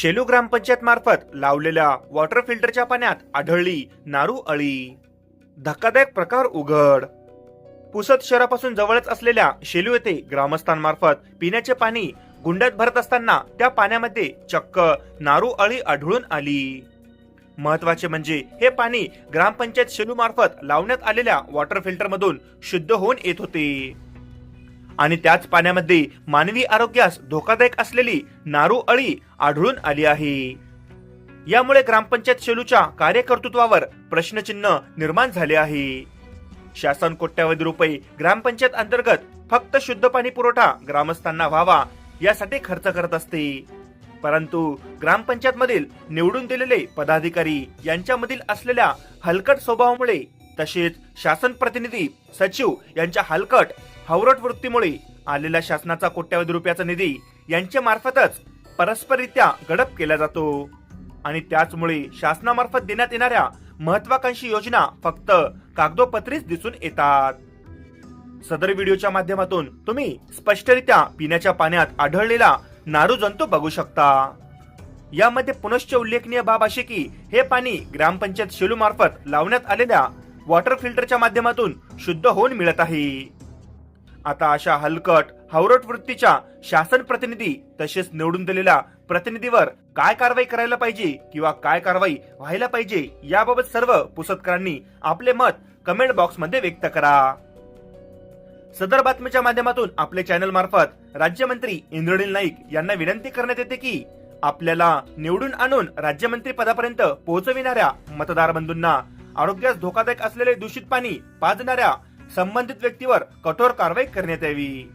शेलू ग्रामपंचायत मार्फत लावलेल्या वॉटर फिल्टरच्या पाण्यात आढळली नारू अळी. धक्कादायक प्रकार उघड. पुसद शहरापासून जवळच असलेल्या शेलू येथे ग्रामस्थांमार्फत पिण्याचे पाणी गुंड्यात भरत असताना त्या पाण्यामध्ये चक्क नारू अळी आढळून आली. महत्त्वाचे म्हणजे हे पाणी ग्रामपंचायत शेलू मार्फत लावण्यात आलेल्या वॉटर फिल्टरमधून शुद्ध होऊन येत होते. आणि त्याच पाण्यामध्ये मानवी आरोग्यास धोकादायक असलेली नारू अळी आढळून आली आहे. यामुळे ग्रामपंचायत शेलूच्या कार्यकर्तृत्वावर प्रश्नचिन्ह निर्माण झाले आहे. शासन कोट्यावधी रुपये ग्रामपंचायत अंतर्गत फक्त शुद्ध पाणी पुरवठा ग्रामस्थांना व्हावा यासाठी खर्च करत असते. परंतु ग्रामपंचायत मधील निवडून दिलेले पदाधिकारी यांच्यामधील असलेल्या हलकट स्वभावामुळे तसेच शासन प्रतिनिधी सचिव यांच्या हलकट हावरट वृत्तीमुळे आलेल्या शासनाचा कोट्यावधी रुपयाचा निधी यांच्या मार्फतच परस्पररित्या गडप केला जातो. आणि त्याचमुळे शासनामार्फत देण्यात येणाऱ्या महत्वाकांक्षी योजना फक्त कागदोपत्रीच दिसून येतात. सदर व्हिडिओच्या माध्यमातून तुम्ही स्पष्टरित्या पिण्याच्या पाण्यात आढळलेला नारू जंतू बघू शकता. यामध्ये पुनश्च उल्लेखनीय बाब अशी की हे पाणी ग्रामपंचायत शेलू मार्फत लावण्यात आलेल्या वॉटर फिल्टरच्या माध्यमातून शुद्ध होऊन मिळत आहे. आता अशा हलकट हावरट वृत्तीच्या शासन प्रतिनिधी तसेच निवडून दिलेल्या प्रतिनिधीवर काय कारवाई करायला पाहिजे किंवा काय कारवाई व्हायला पाहिजे याबाबत सर्व पुसतकरांनी आपले मत कमेंट बॉक्समध्ये व्यक्त करा. सदर बातमीच्या माध्यमातून आपले चॅनल मार्फत राज्यमंत्री इंद्रनील नाईक यांना विनंती करण्यात येते की आपल्याला निवडून आणून राज्यमंत्री पदापर्यंत पोहोचविणाऱ्या मतदार बंधूंना आरोग्यास धोकादायक असलेले दूषित पाणी पाजणाऱ्या संबंधित व्यक्तीवर कठोर कारवाई करण्यात यावी.